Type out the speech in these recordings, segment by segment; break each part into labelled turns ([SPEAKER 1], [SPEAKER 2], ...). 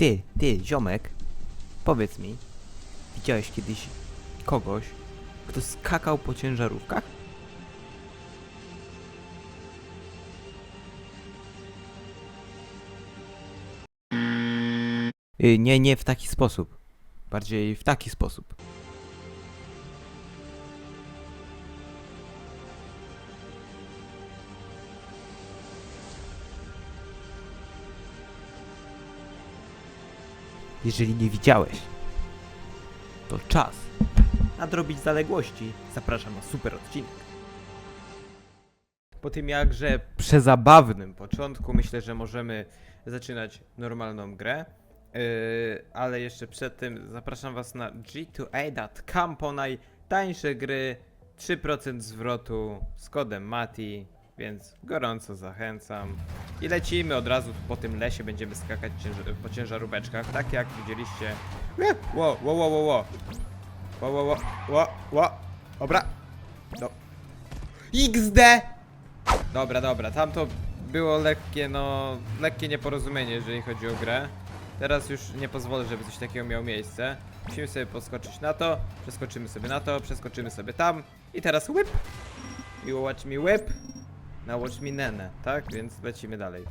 [SPEAKER 1] Ty, ty, ziomek, powiedz mi, widziałeś kiedyś kogoś, kto skakał po ciężarówkach? Y, Nie, nie w taki sposób. Bardziej w taki sposób. Jeżeli nie widziałeś, to czas nadrobić zaległości. Zapraszam na super odcinek. Po tym jakże przezabawnym początku myślę, że możemy zaczynać normalną grę. Yy, ale jeszcze przed tym zapraszam Was na g2a.com po najtańsze gry 3% zwrotu z kodem MATI, więc gorąco zachęcam. I lecimy od razu po tym lesie, będziemy skakać po ciężaróweczkach, tak jak widzieliście. Ło, ło, ło, ło, ło. Ło, ło, ło, ło. Dobra. Do. XD! Dobra, dobra, tam to było lekkie, no, lekkie nieporozumienie, jeżeli chodzi o grę. Teraz już nie pozwolę, żeby coś takiego miało miejsce. Musimy sobie podskoczyć na to, przeskoczymy sobie na to, przeskoczymy sobie tam i teraz whip. You watch me whip. Now watch me nene, tak? Więc lecimy dalej.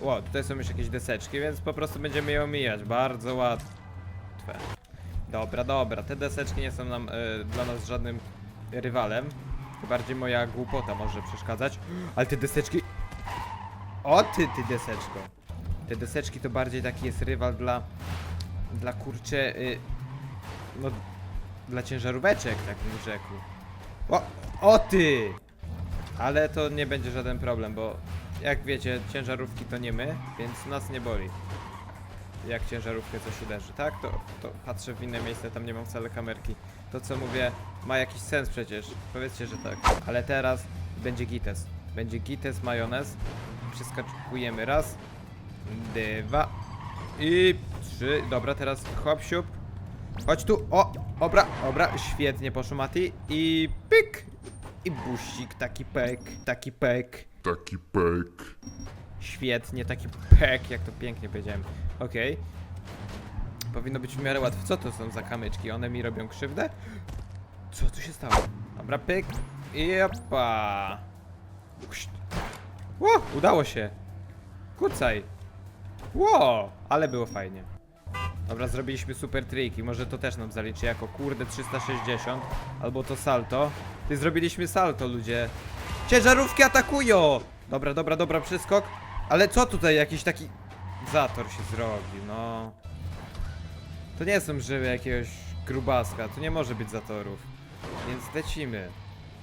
[SPEAKER 1] Yy, o, tutaj są już jakieś deseczki, więc po prostu będziemy je omijać. Bardzo łatwe. Dobra, dobra, te deseczki nie są nam yy, dla nas żadnym rywalem. Bardziej moja głupota może przeszkadzać. Ale te deseczki... O ty, ty deseczko. Te deseczki to bardziej taki jest rywal dla... Dla kurcze... Y, no... Dla ciężaróweczek, tak bym rzekł. O, o ty! Ale to nie będzie żaden problem, bo jak wiecie, ciężarówki to nie my, więc nas nie boli. Jak ciężarówkę coś uderzy, tak? To, to patrzę w inne miejsce, tam nie mam wcale kamerki. To co mówię ma jakiś sens przecież. Powiedzcie, że tak. Ale teraz będzie gites. Będzie gites, majonez. Przeskakujemy raz, dwa i trzy. Dobra, teraz hop siup. Chodź tu. O, obra, obra. Świetnie poszło Mati. I pyk. I buścik, taki pek, taki pek.
[SPEAKER 2] Taki pek.
[SPEAKER 1] Świetnie, taki pek, jak to pięknie powiedziałem. Okej. Powinno być w miarę łatwe. Co to są za kamyczki? One mi robią krzywdę? Co tu się stało? Dobra, pyk. I opa. Ło, udało się. Kucaj. Ło, ale było fajnie. Dobra, zrobiliśmy super triki. Może to też nam zaliczy jako kurde 360. Albo to salto. Ty zrobiliśmy salto, ludzie. Ciężarówki atakują! Dobra, dobra, dobra, przeskok. Ale co tutaj jakiś taki zator się zrobił, no. To nie są żyły jakiegoś grubaska, tu nie może być zatorów. Więc lecimy.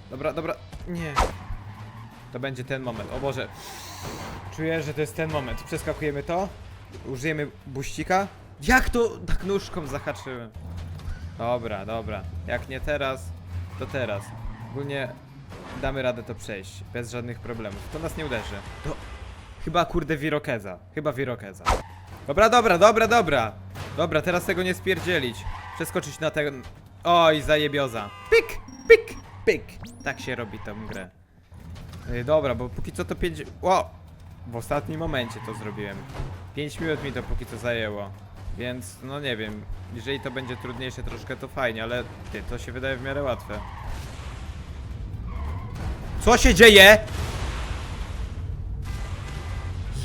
[SPEAKER 1] Dobra, dobra, nie. To będzie ten moment, o Boże. Czuję, że to jest ten moment. Przeskakujemy to. Użyjemy buścika. Jak to tak nóżką zahaczyłem? Dobra, dobra. Jak nie teraz, to teraz. Ogólnie damy radę to przejść. Bez żadnych problemów. To nas nie uderzy. To chyba kurde wirokeza. Chyba wirokeza. Dobra, dobra, dobra, dobra. Dobra, teraz tego nie spierdzielić. Przeskoczyć na ten... Oj, zajebioza. Pik, pik, pik. Tak się robi tą grę. Yy, dobra, bo póki co to 5... Ło! W ostatnim momencie to zrobiłem. 5 minut mi to póki co zajęło. Więc, no nie wiem, jeżeli to będzie trudniejsze troszkę to fajnie, ale ty, to się wydaje w miarę łatwe. Co się dzieje?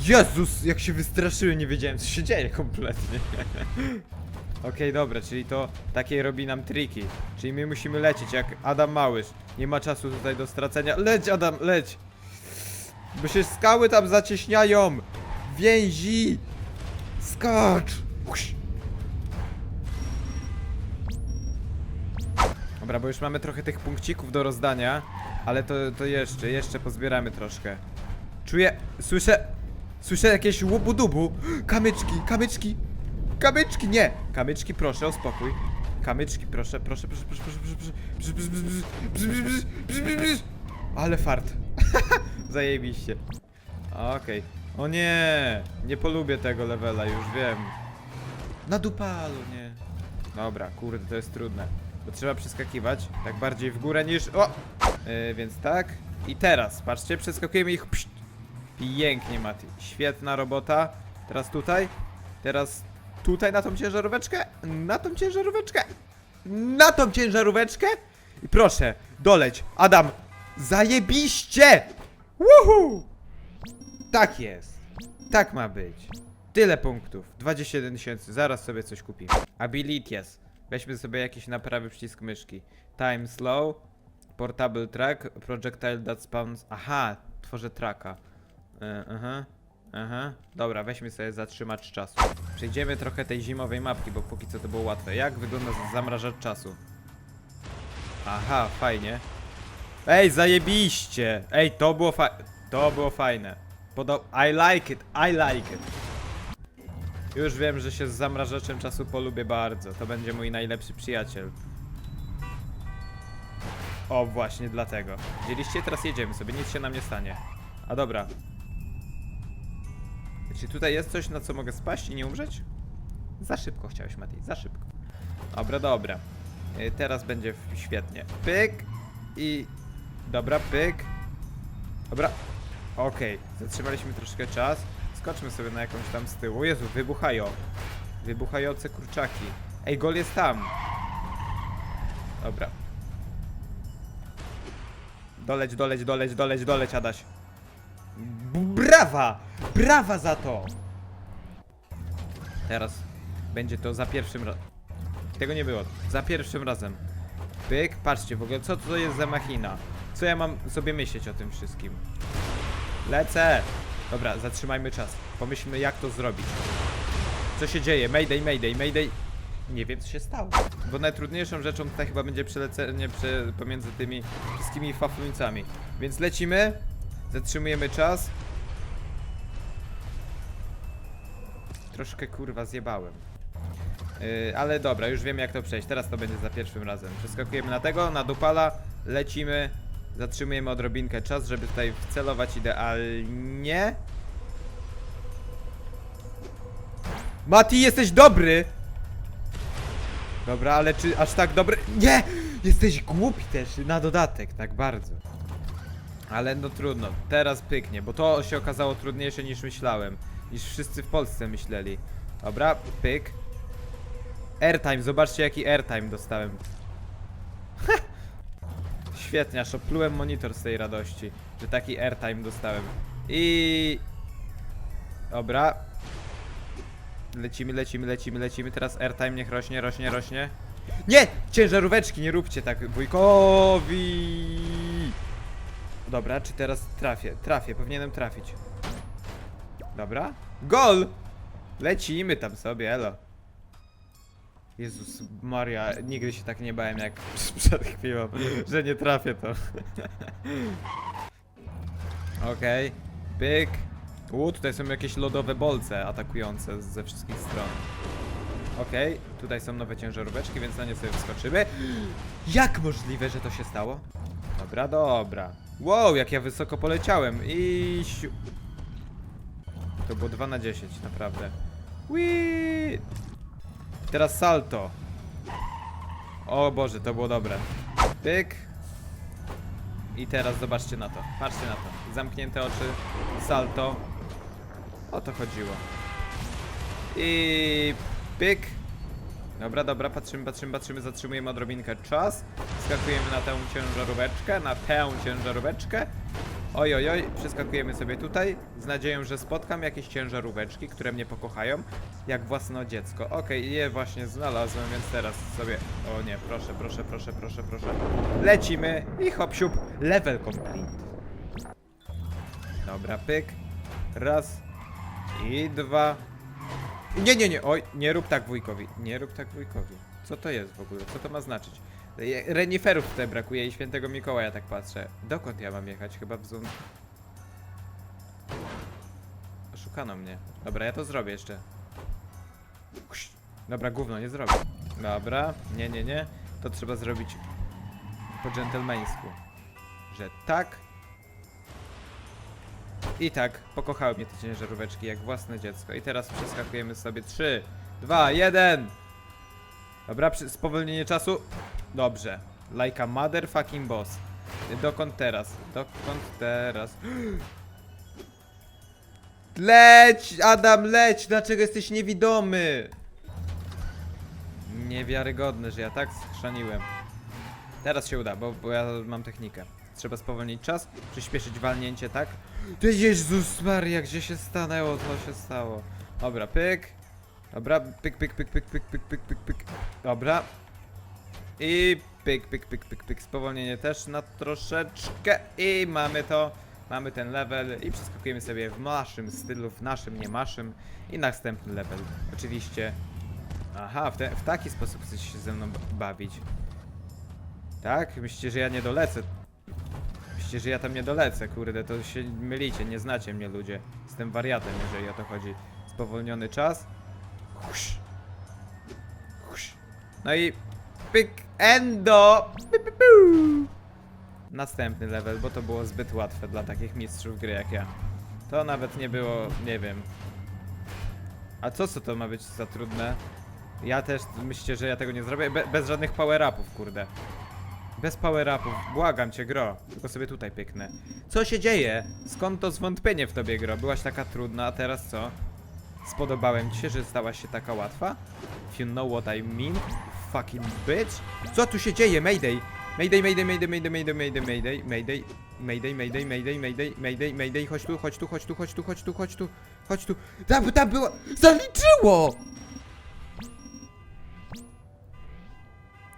[SPEAKER 1] Jezus, jak się wystraszyłem, nie wiedziałem co się dzieje kompletnie. Okej, dobra, czyli to takie robi nam triki. Czyli my musimy lecieć jak Adam Małysz. Nie ma czasu tutaj do stracenia. Leć Adam, leć! Bo się skały tam zacieśniają! Więzi! Skacz! Dobra, bo już mamy trochę tych punkcików do rozdania, ale to, to jeszcze, jeszcze pozbieramy troszkę. Czuję, słyszę, słyszę jakieś łubu-dubu. Kamyczki, kamyczki, kamyczki, nie! Kamyczki, proszę, o spokój. Kamyczki, proszę, proszę, proszę, proszę, proszę, proszę, proszę, proszę. Ale fart. Zajebiście. Okej. O nie, nie polubię tego levela, już wiem. Na dupalu, nie. Dobra, kurde, to jest trudne. Bo trzeba przeskakiwać, tak bardziej w górę niż... O! Yy, więc tak. I teraz, patrzcie, przeskakujemy ich... Pszt. Pięknie, Mati. Świetna robota. Teraz tutaj. Teraz tutaj na tą ciężaróweczkę, na tą ciężaróweczkę, na tą ciężaróweczkę i proszę, doleć. Adam, zajebiście! Woohoo! Tak jest. Tak ma być. Tyle punktów. 21 tysięcy. Zaraz sobie coś kupimy. Abilities. Weźmy sobie jakiś naprawy przycisk myszki. Time slow. Portable track. Projectile that spawns. Aha, tworzę tracka. E, aha. Aha. Dobra, weźmy sobie zatrzymać czasu. Przejdziemy trochę tej zimowej mapki, bo póki co to było łatwe. Jak wygląda zamrażacz czasu? Aha, fajnie. Ej, zajebiście! Ej, to było fa... To było fajne. Podo I like it, I like it. Już wiem, że się z zamrażaczem czasu polubię bardzo. To będzie mój najlepszy przyjaciel. O, właśnie dlatego. Widzieliście? Teraz jedziemy sobie, nic się nam nie stanie. A dobra. Czy tutaj jest coś, na co mogę spaść i nie umrzeć? Za szybko chciałeś, Mati, za szybko. Dobra, dobra. Y, Teraz będzie świetnie. Pyk i... Dobra, pyk. Dobra. Okej, zatrzymaliśmy troszkę czas. Skoczmy sobie na jakąś tam z tyłu. Jezu, wybuchają. Wybuchające kurczaki. Ej, gol jest tam. Dobra. Doleć, doleć, doleć, doleć, doleć, Adaś. Brawa! Brawa za to! Teraz będzie to za pierwszym razem. Tego nie było. Za pierwszym razem. Pyk, patrzcie w ogóle, co to jest za machina? Co ja mam sobie myśleć o tym wszystkim? Lecę! Dobra, zatrzymajmy czas. Pomyślmy jak to zrobić. Co się dzieje? Mayday, mayday, mayday. Nie wiem co się stało. Bo najtrudniejszą rzeczą tutaj chyba będzie przelecenie prze, pomiędzy tymi wszystkimi fafluńcami. Więc lecimy. Zatrzymujemy czas. Troszkę kurwa zjebałem. Yy, ale dobra, już wiem jak to przejść. Teraz to będzie za pierwszym razem. Przeskakujemy na tego, na dupala, lecimy, zatrzymujemy odrobinkę czas, żeby tutaj wcelować idealnie. Mati, jesteś dobry! Dobra, ale czy aż tak dobry? Nie! Jesteś głupi też, na dodatek, tak bardzo. Ale no trudno, teraz pyknie, bo to się okazało trudniejsze niż myślałem. Niż wszyscy w Polsce myśleli. Dobra, pyk. Airtime, zobaczcie jaki airtime dostałem. Świetnie, aż oplułem monitor z tej radości, że taki airtime dostałem. I... Dobra. Lecimy, lecimy, lecimy, lecimy. Teraz airtime niech rośnie, rośnie, rośnie. Nie! Ciężaróweczki, nie róbcie tak wujkowi! Dobra, czy teraz trafię? Trafię, powinienem trafić. Dobra. Gol! Lecimy tam sobie, elo. Jezus Maria, nigdy się tak nie bałem jak przed chwilą, że nie trafię to. Okej, pyk. U, tutaj są jakieś lodowe bolce atakujące ze wszystkich stron. Okej, tutaj są nowe ciężaróweczki, więc na nie sobie wskoczymy. Jak możliwe, że to się stało? Dobra, dobra. Wow, jak ja wysoko poleciałem i... To było 2 na 10, naprawdę. Whee! Teraz salto. O Boże, to było dobre. Pyk. I teraz zobaczcie na to. Patrzcie na to. Zamknięte oczy. Salto. O to chodziło. I pyk. Dobra, dobra, patrzymy, patrzymy, patrzymy, zatrzymujemy odrobinkę czas. Skakujemy na tę ciężaróweczkę, na tę ciężaróweczkę. Oj, oj, oj, przeskakujemy sobie tutaj, z nadzieją, że spotkam jakieś ciężaróweczki, które mnie pokochają, jak własne dziecko. Okej, je właśnie znalazłem, więc teraz sobie... O nie, proszę, proszę, proszę, proszę, proszę. Lecimy i hop siup, level complete. Dobra, pyk. Raz. I dwa. Nie, nie, nie, oj, nie rób tak wujkowi. Nie rób tak wujkowi. Co to jest w ogóle? Co to ma znaczyć? Reniferów tutaj brakuje i świętego Mikołaja tak patrzę. Dokąd ja mam jechać? Chyba w zon... Oszukano mnie. Dobra, ja to zrobię jeszcze. Dobra, gówno, nie zrobię. Dobra, nie, nie, nie. To trzeba zrobić po dżentelmeńsku. Że tak. I tak, pokochały mnie te ciężaróweczki jak własne dziecko. I teraz przeskakujemy sobie 3, 2, 1. Dobra, spowolnienie czasu. Dobrze. Like a motherfucking boss. Dokąd teraz? Dokąd teraz? Leć, Adam, leć! Dlaczego jesteś niewidomy? Niewiarygodne, że ja tak schrzaniłem. Teraz się uda, bo, bo ja mam technikę. Trzeba spowolnić czas, przyspieszyć walnięcie, tak? Ty Jezus Maria, gdzie się stanęło, co się stało? Dobra, pyk. Dobra, pyk, pyk, pyk, pyk, pyk, pyk, pyk, pyk, pyk. Dobra. I pyk, pyk, pyk, pyk, pyk. Spowolnienie też na troszeczkę. I mamy to. Mamy ten level i przeskakujemy sobie w naszym stylu, w naszym, nie maszym. I następny level. Oczywiście. Aha, w, te, w taki sposób chcecie się ze mną ba- bawić. Tak? Myślicie, że ja nie dolecę? Myślicie, że ja tam nie dolecę? Kurde, to się mylicie, nie znacie mnie ludzie. Jestem wariatem, jeżeli o to chodzi. Spowolniony czas. No i pyk endo. Następny level, bo to było zbyt łatwe dla takich mistrzów gry jak ja. To nawet nie było, nie wiem. A co co to ma być za trudne? Ja też myślicie, że ja tego nie zrobię? Be bez żadnych power-upów, kurde. Bez power-upów, błagam cię, gro. Tylko sobie tutaj pyknę. Co się dzieje? Skąd to zwątpienie w tobie, gro? Byłaś taka trudna, a teraz co? Spodobałem ci się, że stałaś się taka łatwa? If you know what I mean, fucking bitch. Co tu się dzieje? Mayday! Mayday, mayday, mayday, mayday, mayday, mayday, mayday, mayday, mayday, mayday, mayday, mayday, mayday, mayday, chodź tu, chodź tu, chodź tu, chodź tu, chodź tu, chodź tu, chodź tu. Tam, tam było! Zaliczyło!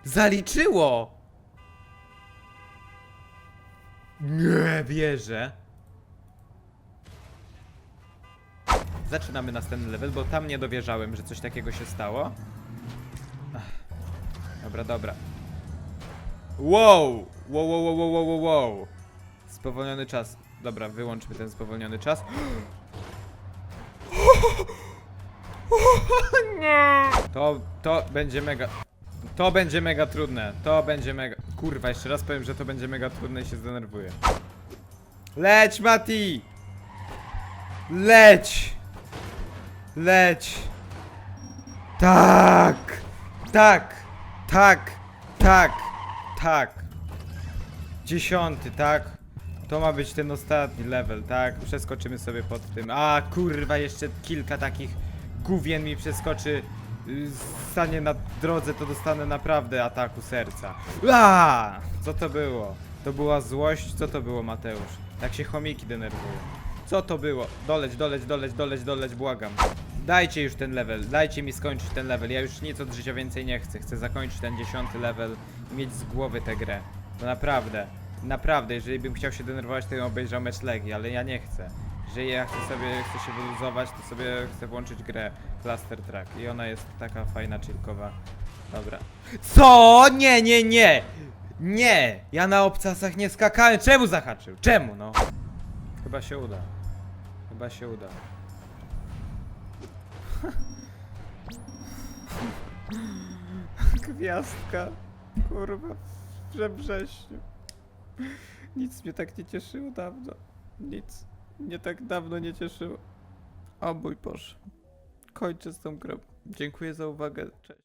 [SPEAKER 1] Zaliczyło! Nie wierzę. Zaczynamy następny level, bo tam nie dowierzałem, że coś takiego się stało. Dobra, dobra. Wow! Wow, wow, wow, wow, wow, wow. Spowolniony czas. Dobra, wyłączmy ten spowolniony czas. To, to będzie mega... To będzie mega trudne. To będzie mega... Kurwa, jeszcze raz powiem, że to będzie mega trudne i się zdenerwuję. Leć, Mati! Leć! Leć! Tak! Tak! Tak! Tak! Tak! Dziesiąty, tak? To ma być ten ostatni level, tak? Przeskoczymy sobie pod tym. A kurwa, jeszcze kilka takich gówien mi przeskoczy. Stanie na drodze, to dostanę naprawdę ataku serca. A! Co to było? To była złość? Co to było, Mateusz? Tak się chomiki denerwują. Co to było? Doleć, doleć, doleć, doleć, doleć, błagam. Dajcie już ten level, dajcie mi skończyć ten level. Ja już nic od życia więcej nie chcę. Chcę zakończyć ten dziesiąty level i mieć z głowy tę grę. To naprawdę, naprawdę, jeżeli bym chciał się denerwować, to bym obejrzał mecz Legii, ale ja nie chcę. Jeżeli ja chcę sobie, chcę się wyluzować, to sobie chcę włączyć grę Cluster Track i ona jest taka fajna, chillkowa. Dobra. Co? Nie, nie, nie! Nie! Ja na obcasach nie skakałem. Czemu zahaczył? Czemu, no? Chyba się uda. Chyba się uda. Gwiazdka. Kurwa. We wrześniu. Nic mnie tak nie cieszyło dawno. Nic. Mnie tak dawno nie cieszyło. O mój Boże. Kończę z tą grą. Dziękuję za uwagę. Cześć.